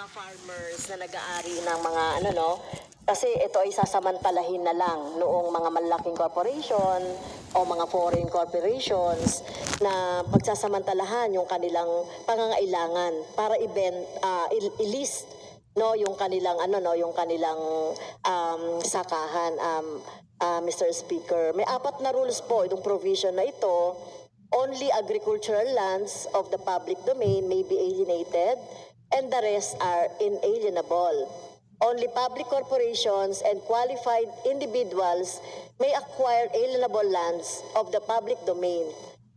mga farmers na nag-aari ng mga ano no, kasi ito ay sasamantalahin na lang noong mga malaking corporation o mga foreign corporations na pagsasamantalahan yung kanilang pangangailangan para i-ben, ah, il- i-list no? Yung kanilang ano no? Yung kanilang um, sakahan um, ah, Mr. Speaker. May apat na rules po itong provision na ito. Only agricultural lands of the public domain may be alienated and the rest are inalienable only public corporations and qualified individuals may acquire alienable lands of the public domain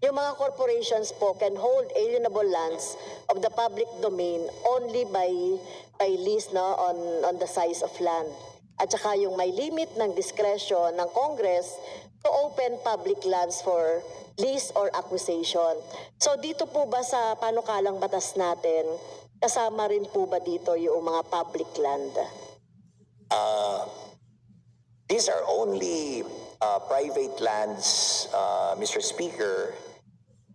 yung mga corporations po can hold alienable lands of the public domain only by by lease no on on the size of land. At saka yung may limit ng discretion ng Congress to open public lands for lease or acquisition. So dito po ba sa panukalang batas natin, kasama rin po ba dito yung mga public land? These are only uh, private lands, uh, Mr. Speaker.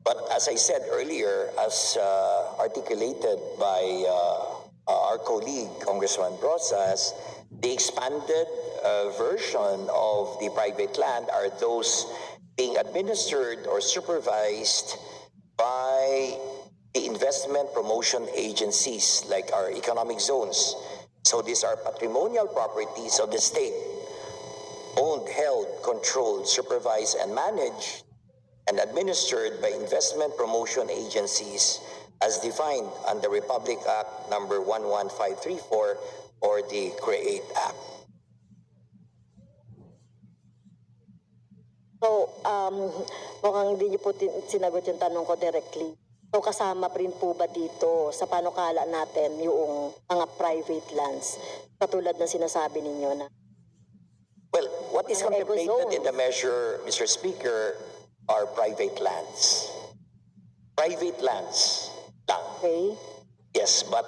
But as I said earlier, as uh, articulated by uh, uh, our colleague, Congressman Brosas, the expanded uh, version of the private land are those being administered or supervised the investment promotion agencies like our economic zones. So these are patrimonial properties of the state owned, held, controlled, supervised, and managed and administered by investment promotion agencies as defined under Republic Act number 11534 or the CREATE Act. So, um, mukhang hindi niyo po sinagot yung tanong ko directly. So, kasama rin po ba dito sa panukala natin yung mga private lands? Katulad ng sinasabi ninyo na Well, what is contemplated in the measure, Mr. Speaker, are private lands. Private lands lang. Okay? Yes, but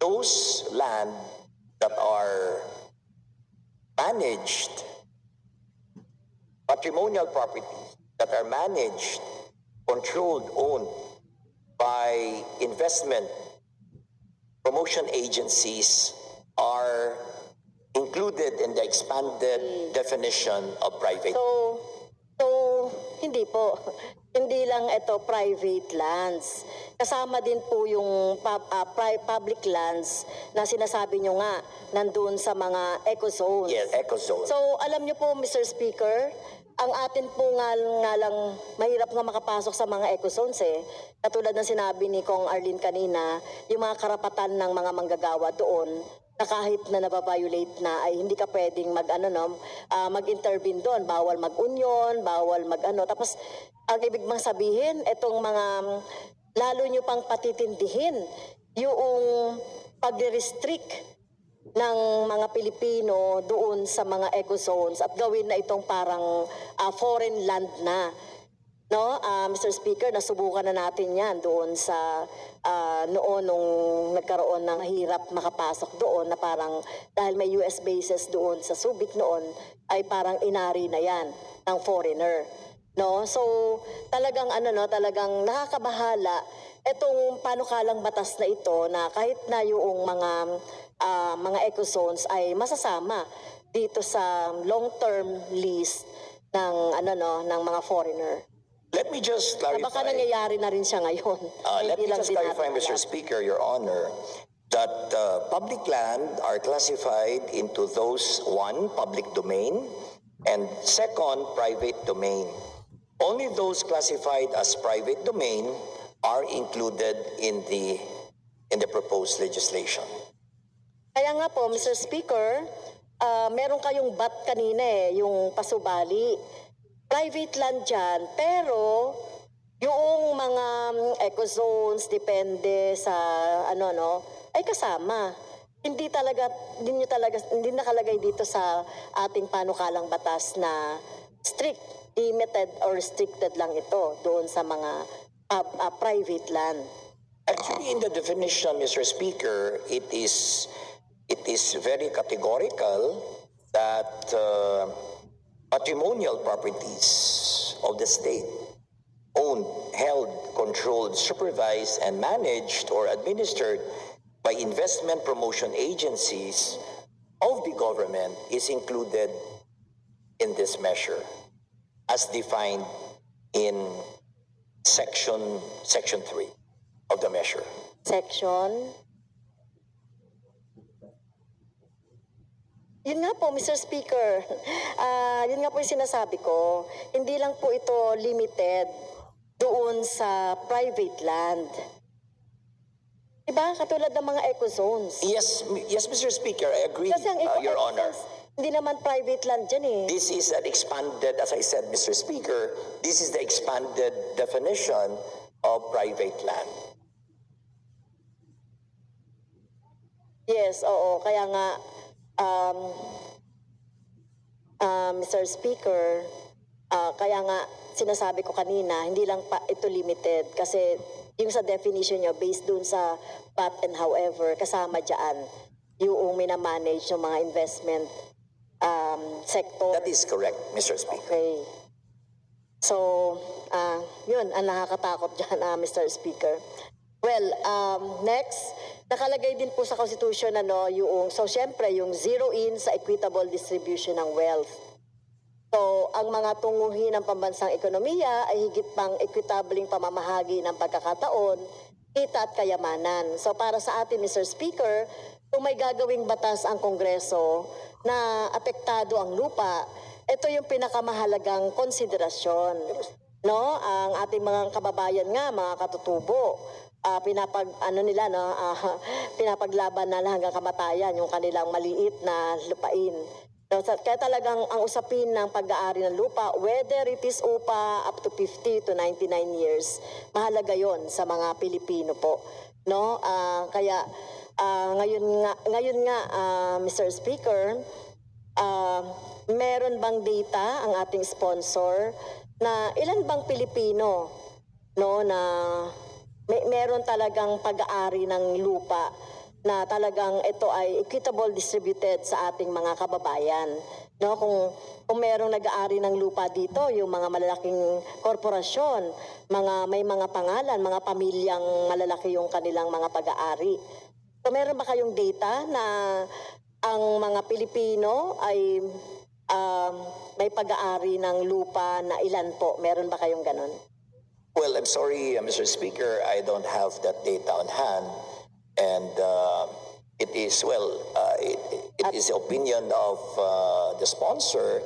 those land that are managed, patrimonial properties that are managed, controlled, owned by investment promotion agencies are included in the expanded definition of private. So, so hindi po. Hindi lang ito private lands. Kasama din po yung pub- ah, pri- public lands na sinasabi nyo nga nandun sa mga eco zones. Yes, eco zone. So, alam niyo po, Mr. Speaker, ang atin po nga, nga lang mahirap nga makapasok sa mga eco zones eh. Katulad ng sinabi ni Kong Arlene kanina, yung mga karapatan ng mga manggagawa doon na kahit na nababiolate na ay hindi ka pwedeng mag ano no ah, mag-intervene doon bawal mag-union bawal mag ano tapos ang ibig bang sabihin etong mga lalo nyo pang patitindihin yung pag-restrict ng mga Pilipino doon sa mga eco zones at gawin na itong parang ah, foreign land na. No, Ah, Mr. Speaker, nasubukan na natin 'yan doon sa ah, noon nung nagkaroon ng hirap makapasok doon na parang dahil may US bases doon sa Subic noon ay parang inari na 'yan ng foreigner. No? So, talagang ano no, talagang nakakabahala itong panukalang batas na ito na kahit na yung mga ah, mga eco zones ay masasama dito sa long-term lease ng ano no ng mga foreigner. Let me just Na clarify. baka nangyayari na rin siya ngayon. Uh, let me just clarify, Mr. Speaker, Your Honor, that uh, public land are classified into those, one, public domain, and second, private domain. Only those classified as private domain are included in the in the proposed legislation. Kaya nga po, Mr. Speaker, ah, meron kayong bat kanina eh, yung pasubali. Private land dyan, pero yung mga mm, eco zones, depende sa ano no, ay kasama. Hindi talaga, hindi nyo talaga, hindi nakalagay dito sa ating panukalang batas na strict, limited or restricted lang ito doon sa mga ah, ah, private land. Actually, in the definition, Mr. Speaker, it is it is very categorical that uh, patrimonial properties of the state, owned, held, controlled, supervised, and managed or administered by investment promotion agencies of the government is included in this measure as defined in section section 3 of the measure. Section. Yun nga po, Mr. Speaker. Ah, yun nga po yung sinasabi ko. Hindi lang po ito limited doon sa private land. Diba? Katulad ng mga eco zones. Yes, yes, Mr. Speaker, I agree, Kasi ang uh, eco Your Honor. Hindi naman private land dyan eh. This is an expanded, as I said, Mr. Speaker, this is the expanded definition of private land. Yes, oo. Kaya nga, um, ah, Mr. Speaker, ah, kaya nga sinasabi ko kanina, hindi lang pa ito limited kasi yung sa definition nyo, based dun sa but and however, kasama dyan yung minamanage ng mga investment um, sector. That is correct, Mr. Speaker. Okay. So, ah, yun, ang nakakatakot dyan, ah, Mr. Speaker. Well, um, next, nakalagay din po sa Constitution, ano, yung, so syempre, yung zero in sa equitable distribution ng wealth. So, ang mga tunguhin ng pambansang ekonomiya ay higit pang equitabling pamamahagi ng pagkakataon, kita at kayamanan. So, para sa atin, Mr. Speaker, kung may gagawing batas ang Kongreso na apektado ang lupa, ito yung pinakamahalagang konsiderasyon. No? Ang ating mga kababayan nga, mga katutubo, ah, pinapag ano nila no ah, pinapaglaban na hanggang kamatayan yung kanilang maliit na lupain. So, sa- kaya talagang ang usapin ng pag-aari ng lupa, whether it is upa up to 50 to 99 years, mahalaga yon sa mga Pilipino po. No? Ah, kaya ah, ngayon nga, ngayon nga ah, Mr. Speaker, ah, meron bang data ang ating sponsor na ilan bang Pilipino no na may, meron talagang pag-aari ng lupa na talagang ito ay equitable distributed sa ating mga kababayan. No, kung kung merong nag-aari ng lupa dito, yung mga malalaking korporasyon, mga may mga pangalan, mga pamilyang malalaki yung kanilang mga pag-aari. So meron ba kayong data na ang mga Pilipino ay um, may pag-aari ng lupa na ilan po? Meron ba kayong ganun? Well, I'm sorry, uh, Mr. Speaker, I don't have that data on hand. And uh, it is, well, uh, it, it is the opinion of uh, the sponsor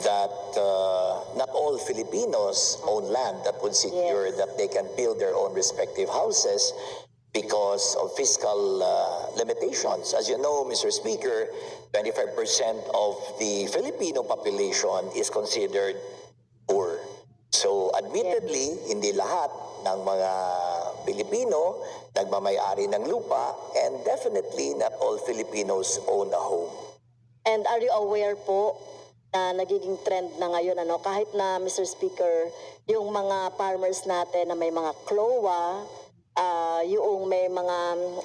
that uh, not all Filipinos own land that would secure Yes. that they can build their own respective houses because of fiscal uh, limitations. As you know, Mr. Speaker, 25% of the Filipino population is considered poor. So admittedly, hindi lahat ng mga Pilipino nagmamayari ng lupa and definitely not all Filipinos own a home. And are you aware po na nagiging trend na ngayon ano kahit na Mr. Speaker yung mga farmers natin na may mga klowa ah, yung may mga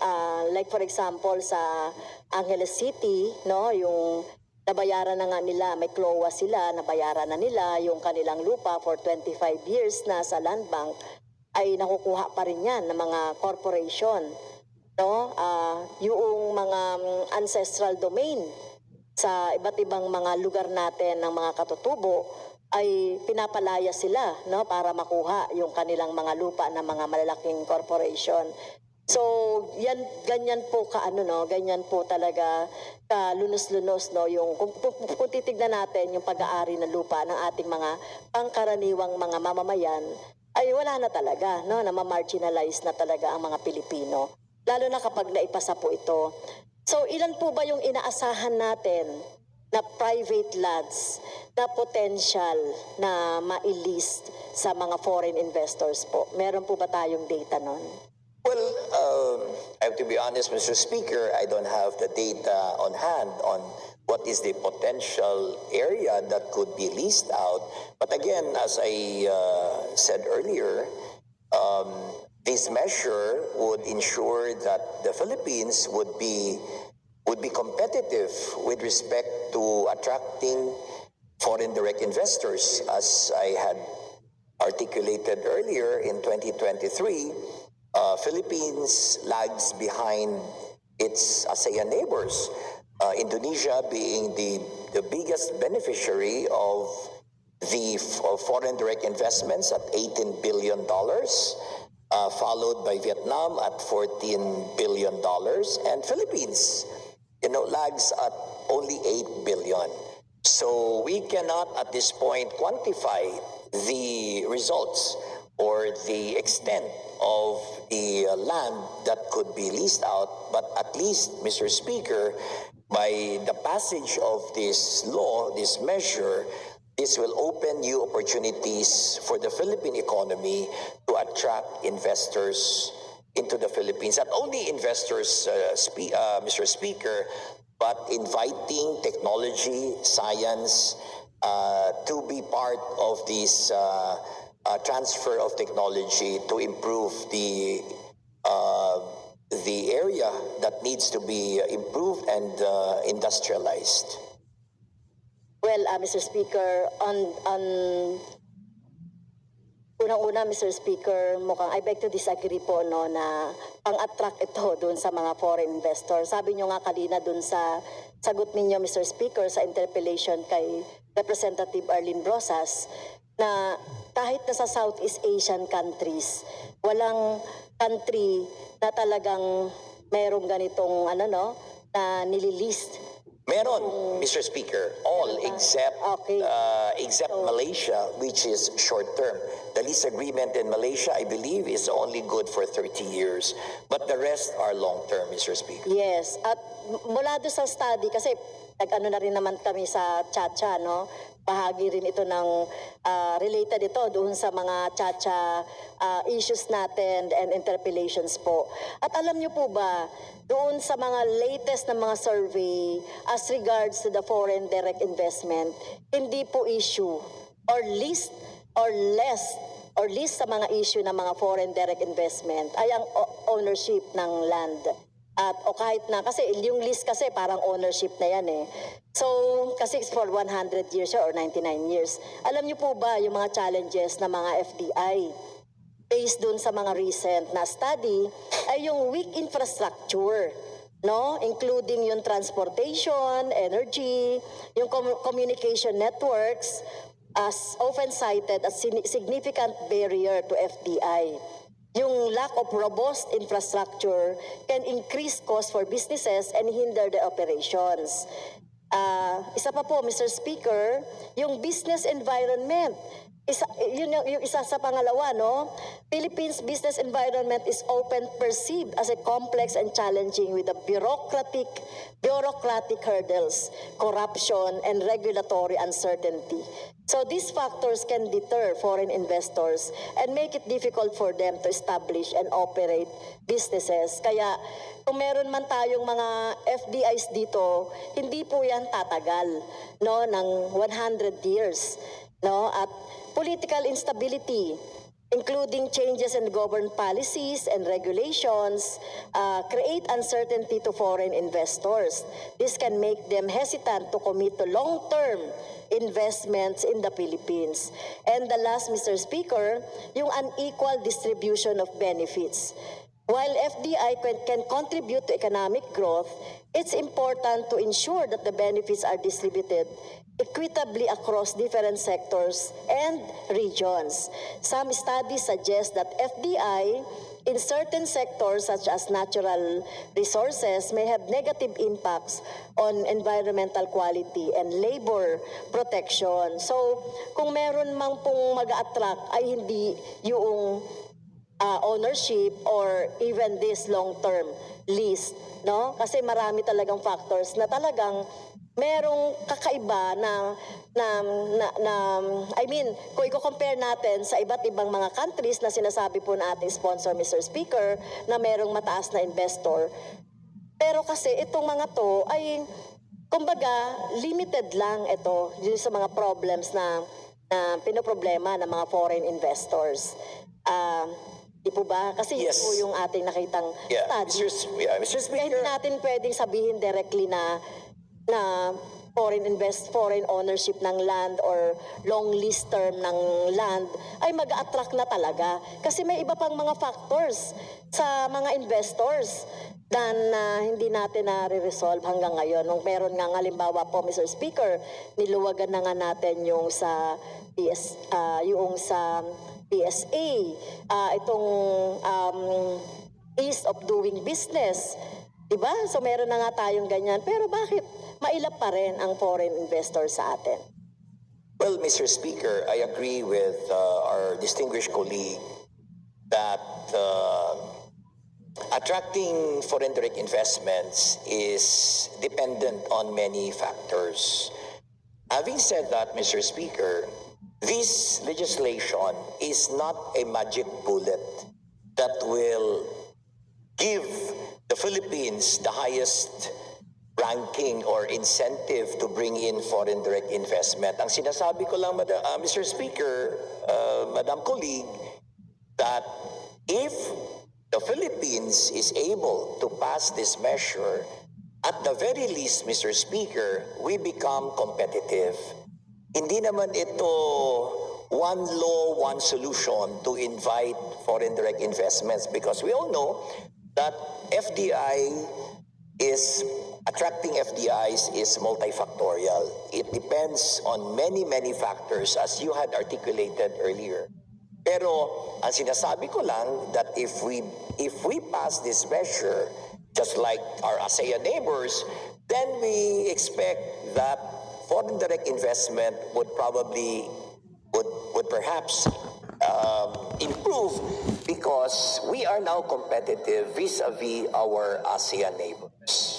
ah, like for example sa Angeles City no yung nabayaran na nga nila may klowa sila nabayaran na nila yung kanilang lupa for 25 years na sa land bank ay nakukuha pa rin yan ng mga corporation no? Ah, yung mga mm, ancestral domain sa iba't ibang mga lugar natin ng mga katutubo ay pinapalaya sila no para makuha yung kanilang mga lupa ng mga malalaking corporation. So, yan ganyan po ka ano no, ganyan po talaga ka lunos-lunos no yung kung, kung, kung titignan natin yung pag-aari ng lupa ng ating mga pangkaraniwang mga mamamayan ay wala na talaga no na ma-marginalize na talaga ang mga Pilipino lalo na kapag naipasa po ito. So, ilan po ba yung inaasahan natin na private lands na potential na ma-list sa mga foreign investors po? Meron po ba tayong data nun? Well, um, I have to be honest, Mr. Speaker, I don't have the data on hand on what is the potential area that could be leased out. But again, as I uh, said earlier, um, this measure would ensure that the Philippines would be would be competitive with respect to attracting foreign direct investors, as I had articulated earlier in 2023, uh, Philippines lags behind its ASEAN neighbors. Uh, Indonesia being the, the biggest beneficiary of the foreign direct investments at $18 billion, uh, followed by Vietnam at $14 billion, and Philippines, you know, lags at only 8 billion. So we cannot at this point quantify the results or the extent of the uh, land that could be leased out. But at least, Mr. Speaker, by the passage of this law, this measure, this will open new opportunities for the Philippine economy to attract investors into the Philippines. Not only investors, uh, spe- uh, Mr. Speaker, but inviting technology, science uh, to be part of this uh, uh, transfer of technology to improve the uh, the area that needs to be improved and industrialized. Well, Mr. Speaker, on, on unang-una, Mr. Speaker, mukhang I beg to disagree po no, na pang-attract ito doon sa mga foreign investors. Sabi nyo nga kanina doon sa sagot ninyo, Mr. Speaker, sa interpellation kay Representative Arlene Rosas, na kahit na sa Southeast Asian countries, walang country na talagang merong ganitong ano no, na nililist Meron, Mr. Speaker, all except Okay. uh, except Malaysia, which is short term. The lease agreement in Malaysia, I believe, is only good for 30 years, but the rest are long term, Mr. Speaker. Yes, at mula doon sa study, kasi nag-ano na rin naman kami sa Chacha, no? Bahagi rin ito ng ah, related ito doon sa mga Chacha ah, issues natin and interpellations po. At alam niyo po ba, doon sa mga latest na mga survey as regards to the foreign direct investment, hindi po issue or least or less or least sa mga issue ng mga foreign direct investment ay ang ownership ng land. At o kahit na, kasi yung list kasi parang ownership na yan eh. So, kasi for 100 years or 99 years. Alam niyo po ba yung mga challenges ng mga FDI? based dun sa mga recent na study ay yung weak infrastructure no including yung transportation energy yung com- communication networks as often cited as significant barrier to FDI yung lack of robust infrastructure can increase cost for businesses and hinder the operations Ah, isa pa po, Mr. Speaker, yung business environment. Isa, yun yung, yung isa sa pangalawa, no? Philippines business environment is often perceived as a complex and challenging with the bureaucratic, bureaucratic hurdles, corruption, and regulatory uncertainty. So these factors can deter foreign investors and make it difficult for them to establish and operate businesses. Kaya kung meron man tayong mga FDIs dito, hindi po yan tatagal no ng 100 years no at political instability including changes in government policies and regulations, uh, create uncertainty to foreign investors. This can make them hesitant to commit to long-term investments in the Philippines. And the last, Mr. Speaker, yung unequal distribution of benefits. While FDI can, can contribute to economic growth, it's important to ensure that the benefits are distributed equitably across different sectors and regions. Some studies suggest that FDI in certain sectors such as natural resources may have negative impacts on environmental quality and labor protection. So, kung meron mang pong mag-attract ay hindi yung uh, ownership or even this long-term lease, no? Kasi marami talagang factors na talagang merong kakaiba na na, na, na I mean, kung i-compare natin sa iba't ibang mga countries na sinasabi po na ating sponsor, Mr. Speaker, na merong mataas na investor, pero kasi itong mga to ay, kumbaga, limited lang ito dun sa mga problems na, na pinoproblema ng mga foreign investors. Ah, di po ba? Kasi Yes. yun po yung ating nakitang Yeah, study. Mr. S- yeah, Mr. Kaya hindi Speaker. natin pwedeng sabihin directly na na foreign invest foreign ownership ng land or long lease term ng land ay mag-attract na talaga kasi may iba pang mga factors sa mga investors dan na hindi natin na-resolve hanggang ngayon. Nung meron nga halimbawa po, Mr. Speaker, niluwagan na nga natin yung sa PS, ah, yung sa PSA, ah, itong um, ease of doing business. Diba? So meron na nga tayong ganyan. Pero bakit mailap pa rin ang foreign investor sa atin? Well, Mr. Speaker, I agree with uh, our distinguished colleague that uh, attracting foreign direct investments is dependent on many factors. Having said that, Mr. Speaker, this legislation is not a magic bullet that will give the Philippines the highest ranking or incentive to bring in foreign direct investment. Ang sinasabi ko lang, Mada- uh, Mr. Speaker, uh, Madam Colleague, that if the Philippines is able to pass this measure, at the very least, Mr. Speaker, we become competitive. Hindi naman ito one law, one solution to invite foreign direct investments because we all know that FDI is attracting FDIs is multifactorial. It depends on many, many factors as you had articulated earlier. Pero ang sinasabi ko lang that if we if we pass this measure just like our ASEAN neighbors, then we expect that foreign direct investment would probably would would perhaps um, improve because we are now competitive vis-a-vis our ASEAN neighbors.